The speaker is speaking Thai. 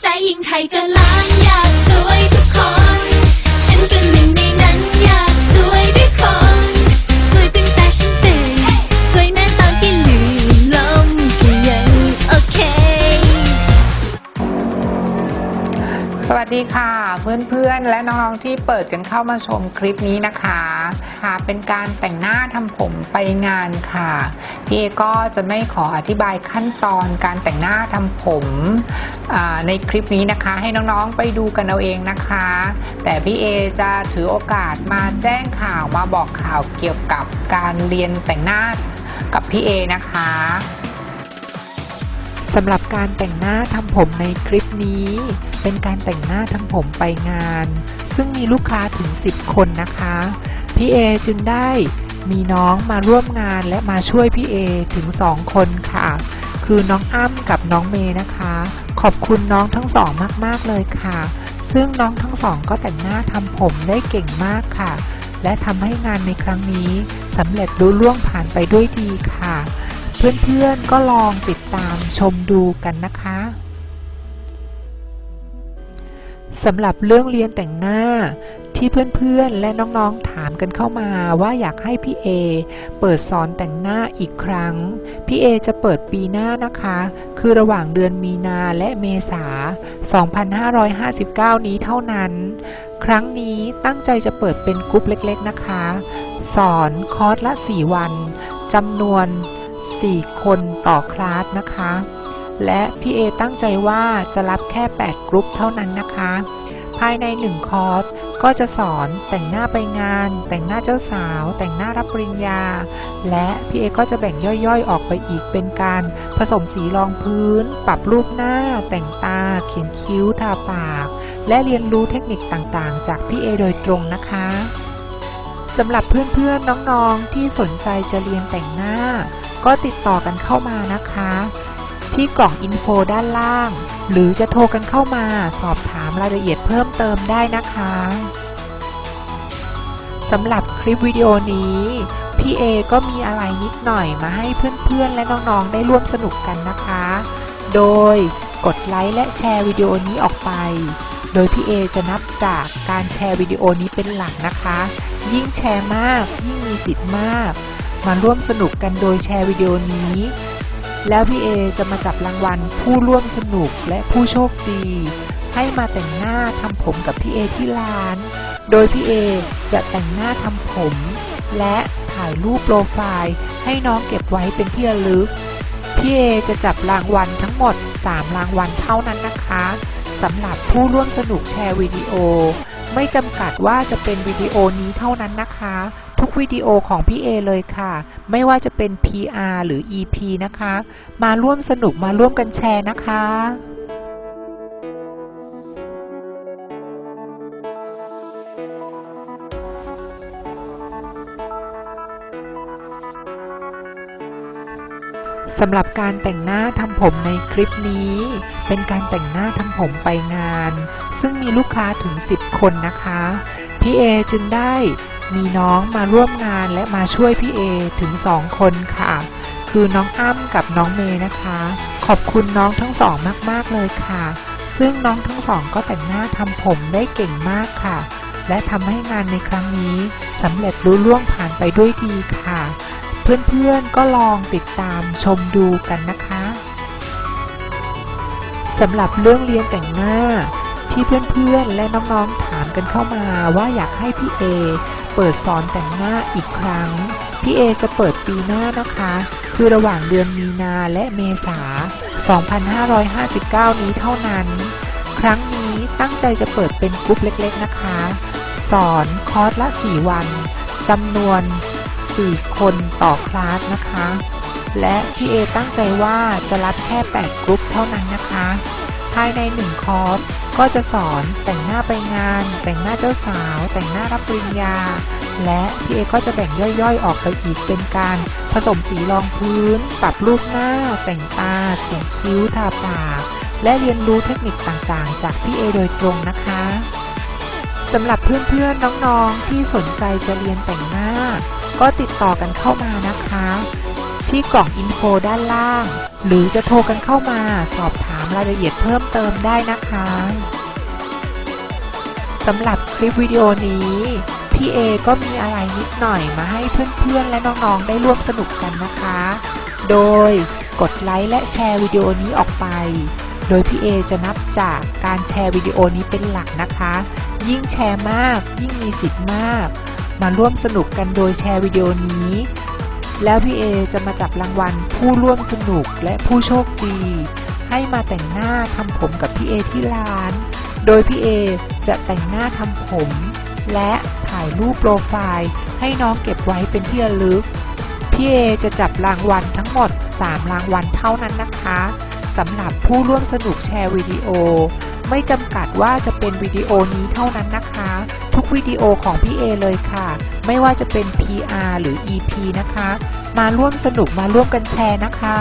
ใจยิ่งไทยก็ล้านอยากสวยทุกคน วัสดีค่ะเพื่อนๆ และน้องๆที่เปิดกันเข้ามาชมคลิปนี้นะคะค่ะเป็นการแต่งหน้าทำผมไปงานค่ะพี่เอก็จะไม่ขออธิบายขั้นตอนการแต่งหน้าทำผมในคลิปนี้นะคะ ให้น้องๆไปดูกันเอาเองนะคะ แต่พี่เอจะถือโอกาสมาแจ้งข่าวมาบอกข่าวเกี่ยวกับการเรียนแต่งหน้ากับพี่เอนะคะ สำหรับการแต่งหน้าทำผมในคลิปนี้ เป็นการแต่งหน้าทำผมไปงาน ซึ่งมีลูกค้าถึง 10 คนนะคะ พี่เอจึงได้มีน้องมาร่วมงานและมาช่วยพี่เอถึง 2 คนค่ะ คือน้องอ้ำกับน้องเมย์นะคะ ขอบคุณน้องทั้งสองมากๆเลยค่ะ ซึ่งน้องทั้งสองก็แต่งหน้าทำผมได้เก่งมากค่ะ และทำให้งานในครั้งนี้สำเร็จรุ่ล่วงผ่านไปด้วยดีค่ะ เพื่อนๆก็ลองติดตามชมดูกันนะคะสำหรับเรื่องเรียนแต่งหน้าที่เพื่อนๆและน้องๆถามกันเข้ามาว่าอยากให้พี่เอเปิดสอนแต่งหน้าอีกครั้ง พี่เอจะเปิดปีหน้านะคะ คือระหว่างเดือนมีนาและเมษา 2559 นี้เท่านั้น ครั้งนี้ตั้งใจจะเปิดเป็นกลุ่มเล็กๆนะคะ สอนคอร์สละ 4 วันจำนวน 4 คนต่อคลาสนะคะ และพี่เอตั้งใจว่าจะรับแค่ 8 กรุ๊ปเท่านั้นนะคะ ภายใน 1 คอร์สก็จะสอนแต่งหน้าไปงาน แต่งหน้าเจ้าสาว แต่งหน้ารับปริญญา และพี่เอก็จะแบ่งย่อยๆ ออกไปอีกเป็นการผสมสีรองพื้น ปรับรูปหน้า แต่งตา เขียนคิ้ว ทาปาก และเรียนรู้เทคนิคต่างๆ จากพี่เอโดยตรงนะคะ สำหรับเพื่อนๆน้องๆที่สนใจจะเรียนแต่งหน้า ก็ติดต่อกันเข้ามานะคะ ที่กล่องอินโฟด้านล่าง หรือจะโทรกันเข้ามาสอบถามรายละเอียดเพิ่มเติมได้นะคะสำหรับคลิปวิดีโอนี้พี่เอก็มีอะไรนิดหน่อยมาให้เพื่อนๆ และน้องๆ ได้ร่วมสนุกกันนะคะ โดยกดไลค์และแชร์วิดีโอนี้ออกไป โดยพี่เอจะนับจากการแชร์วิดีโอนี้เป็นหลักนะคะ ยิ่งแชร์มาก ยิ่งมีสิทธิ์มาก มาร่วมสนุกกันโดยแชร์วิดีโอนี้ แล้วพี่เอจะมาจับรางวัลผู้ร่วมสนุกและผู้โชคดี ให้มาแต่งหน้าทำผมกับพี่เอที่ร้าน โดยพี่เอจะแต่งหน้าทำผม และถ่ายรูปโปรไฟล์ให้น้องเก็บไว้เป็นที่ระลึกพี่เอจะจับรางวัลทั้งหมด 3 รางวัลเท่านั้นนะคะ สำหรับผู้ร่วมสนุกแชร์วิดีโอ ไม่จำกัดว่าจะเป็นวิดีโอนี้เท่านั้นนะคะ ทุกวิดีโอของพี่เอเลยค่ะ ไม่ว่าจะเป็น PR หรือ EP นะคะ มาร่วมสนุกมาร่วมกันแชร์นะคะ สำหรับการแต่งหน้าทำผมในคลิปนี้ เป็นการแต่งหน้าทำผมไปงาน ซึ่งมีลูกค้าถึง 10 คนนะคะ พี่เอจึงได้มีน้องมาร่วมงานและมาช่วยพี่เอถึง 2 คนค่ะ คือน้องอ้ำกับน้องเมย์นะคะ ขอบคุณน้องทั้งสองมากๆเลยค่ะ ซึ่งน้องทั้งสองก็แต่งหน้าทำผมได้เก่งมากค่ะ และทำให้งานในครั้งนี้สำเร็จรุ่ล่วงผ่านไปด้วยดีค่ะ เพื่อนๆก็ลองติดตามชมดูกันนะคะสำหรับเรื่องเรียนแต่งหน้าที่เพื่อนๆและน้องๆถามกันเข้ามาว่าอยากให้พี่เอเปิดสอนแต่งหน้าอีกครั้ง พี่เอจะเปิดปีหน้านะคะ คือระหว่างเดือนมีนาและเมษา 2559 นี้เท่านั้น ครั้งนี้ตั้งใจจะเปิดเป็นกลุ่มเล็กๆนะคะ สอนคอร์สละ 4 วันจำนวน 4 คนต่อคลาสนะคะ และพี่เอตั้งใจว่าจะรับแค่ 8กรุ๊ปเท่านั้นนะคะ ภายใน 1 คอร์สก็จะสอนแต่งหน้าไปงาน แต่งหน้าเจ้าสาว แต่งหน้ารับปริญญา และพี่เอก็จะแบ่งย่อยๆ ออกไปอีกเป็นการผสมสีรองพื้น ปรับรูปหน้า แต่งตาเขียนคิ้วทาปากและเรียนรู้เทคนิคต่างๆ จากพี่เอโดยตรงนะคะสำหรับเพื่อนๆ น้องๆ ที่สนใจจะเรียนแต่งหน้า ก็ติดต่อกันเข้ามานะคะ ที่กล่องอินโฟด้านล่าง หรือจะโทรกันเข้ามาสอบถามรายละเอียดเพิ่มเติมได้นะคะสำหรับคลิปวิดีโอนี้ พี่เอก็มีอะไรนิดหน่อยมาให้เพื่อนๆ และน้องๆ ได้ร่วมสนุกกันนะคะ โดยกดไลค์และแชร์วิดีโอนี้ออกไป โดยพี่เอจะนับจากการแชร์วิดีโอนี้เป็นหลักนะคะ ยิ่งแชร์มาก ยิ่งมีสิทธิ์มาก มาร่วมสนุกกันโดยแชร์วิดีโอนี้ แล้วพี่เอจะมาจับรางวัลผู้ร่วมสนุกและผู้โชคดี ให้มาแต่งหน้าทำผมกับพี่เอที่ร้าน โดยพี่เอจะแต่งหน้าทำผม และถ่ายรูปโปรไฟล์ให้น้องเก็บไว้เป็นที่ระลึก พี่เอจะจับรางวัลทั้งหมด 3 รางวัลเท่านั้นนะคะสำหรับผู้ร่วมสนุกแชร์วิดีโอ ไม่จำกัดว่าจะเป็นวิดีโอนี้เท่านั้นนะคะ ทุกวิดีโอของพี่เอเลยค่ะ ไม่ว่าจะเป็น PR หรือ EP นะคะ มาร่วมสนุกมาร่วมกันแชร์นะคะ